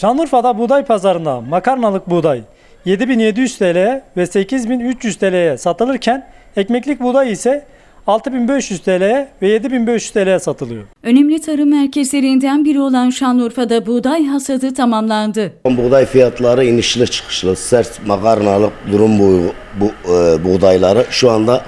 Şanlıurfa'da buğday pazarında makarnalık buğday 7700 TL ve 8300 TL'ye satılırken ekmeklik buğday ise 6500 TL ve 7500 TL'ye satılıyor. Önemli tarım merkezlerinden biri olan Şanlıurfa'da buğday hasadı tamamlandı. Buğday fiyatları inişli çıkışlı, sert makarnalık durum bu, bu e, buğdayları şu anda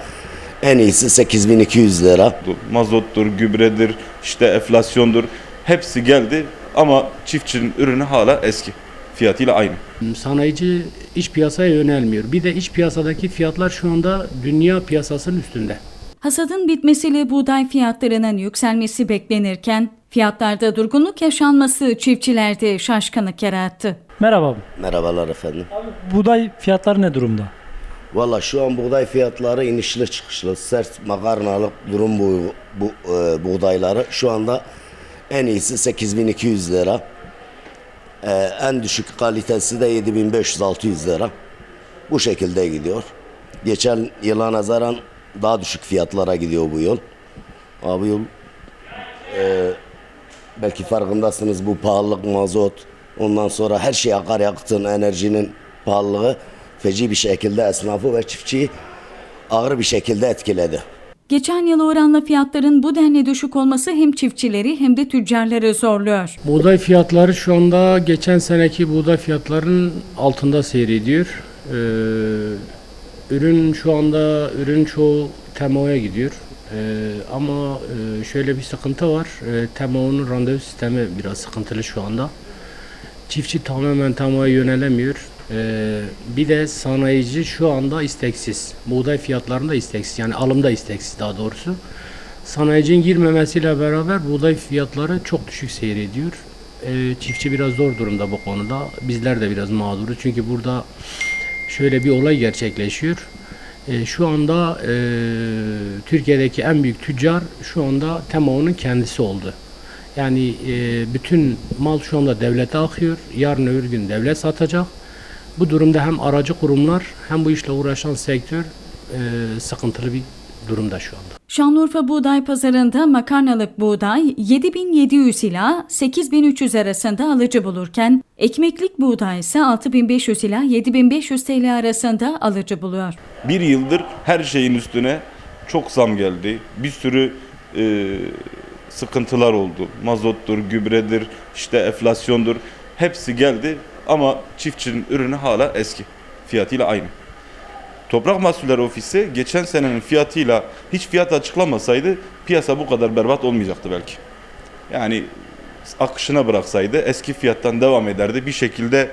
en iyisi 8200 lira. mazottur, gübredir, işte enflasyondur. Hepsi geldi ama çiftçinin ürünü hala eski. Fiyatıyla aynı. Sanayici iç piyasaya yönelmiyor. Bir de iç piyasadaki fiyatlar şu anda dünya piyasasının üstünde. Hasadın bitmesiyle buğday fiyatlarının yükselmesi beklenirken fiyatlarda durgunluk yaşanması çiftçilerde şaşkınlık yarattı. Merhaba abi. Merhabalar efendim. Buğday fiyatları ne durumda? Valla şu an buğday fiyatları inişli çıkışlı, sert makarnalık durum bu, bu e, buğdayları şu anda en iyisi 8200 lira. E, en düşük kalitesi de 7500-600 lira. Bu şekilde gidiyor. Geçen yıla nazaran daha düşük fiyatlara gidiyor bu yıl. Abi yıl e, belki farkındasınız bu pahalılık mazot ondan sonra her şey akaryakıtın enerjinin pahalılığı feci bir şekilde esnafı ve çiftçiyi ağır bir şekilde etkiledi. Geçen yıla oranla fiyatların bu denli düşük olması hem çiftçileri hem de tüccarları zorluyor. Buğday fiyatları şu anda geçen seneki buğday fiyatlarının altında seyrediyor. Ee, ürün şu anda ürün çoğu TMO'ya gidiyor. Ee, ama e, şöyle bir sıkıntı var. Ee, TMO'nun randevu sistemi biraz sıkıntılı şu anda. Çiftçi tamamen TMO'ya yönelemiyor. Ee, bir de sanayici şu anda isteksiz. Buğday fiyatlarında isteksiz. Yani alımda isteksiz daha doğrusu. Sanayicinin girmemesiyle beraber buğday fiyatları çok düşük seyrediyor. Ee, çiftçi biraz zor durumda bu konuda. Bizler de biraz mağduruz. Çünkü burada şöyle bir olay gerçekleşiyor. Ee, şu anda e, Türkiye'deki en büyük tüccar şu anda TEMO'nun kendisi oldu. Yani e, bütün mal şu anda devlete akıyor. Yarın öbür gün devlet satacak. Bu durumda hem aracı kurumlar hem bu işle uğraşan sektör e, sıkıntılı bir durumda şu anda. Şanlıurfa Buğday Pazarı'nda makarnalık buğday 7700 ila 8300 arasında alıcı bulurken ekmeklik buğday ise 6500 ila 7500 TL arasında alıcı buluyor. Bir yıldır her şeyin üstüne çok zam geldi. Bir sürü e, sıkıntılar oldu. Mazottur, gübredir, işte enflasyondur. Hepsi geldi ama çiftçinin ürünü hala eski. Fiyatıyla aynı. Toprak Mahsulleri Ofisi geçen senenin fiyatıyla hiç fiyat açıklamasaydı piyasa bu kadar berbat olmayacaktı belki. Yani akışına bıraksaydı eski fiyattan devam ederdi. Bir şekilde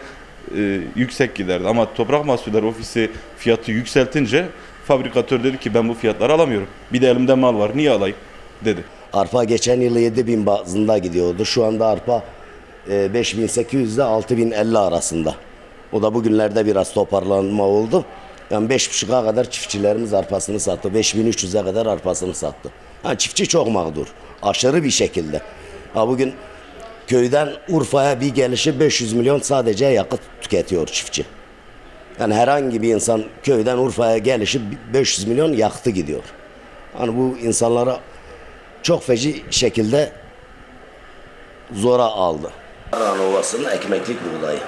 e, yüksek giderdi. Ama Toprak Mahsulleri Ofisi fiyatı yükseltince fabrikatör dedi ki ben bu fiyatları alamıyorum. Bir de elimde mal var niye alayım dedi. Arpa geçen yıl 7000 bazında gidiyordu. Şu anda arpa 5800 ile 6050 arasında. O da bugünlerde biraz toparlanma oldu. Yani 5.5'a kadar çiftçilerimiz arpasını sattı. 5300'e kadar arpasını sattı. Ha, çiftçi çok mağdur. Aşırı bir şekilde. Ha, bugün köyden Urfa'ya bir gelişi 500 milyon sadece yakıt tüketiyor çiftçi. Yani herhangi bir insan köyden Urfa'ya gelişi 500 milyon yaktı gidiyor. Hani bu insanlara çok feci şekilde zora aldı. Aran Ovası'nın ekmeklik buğdayı.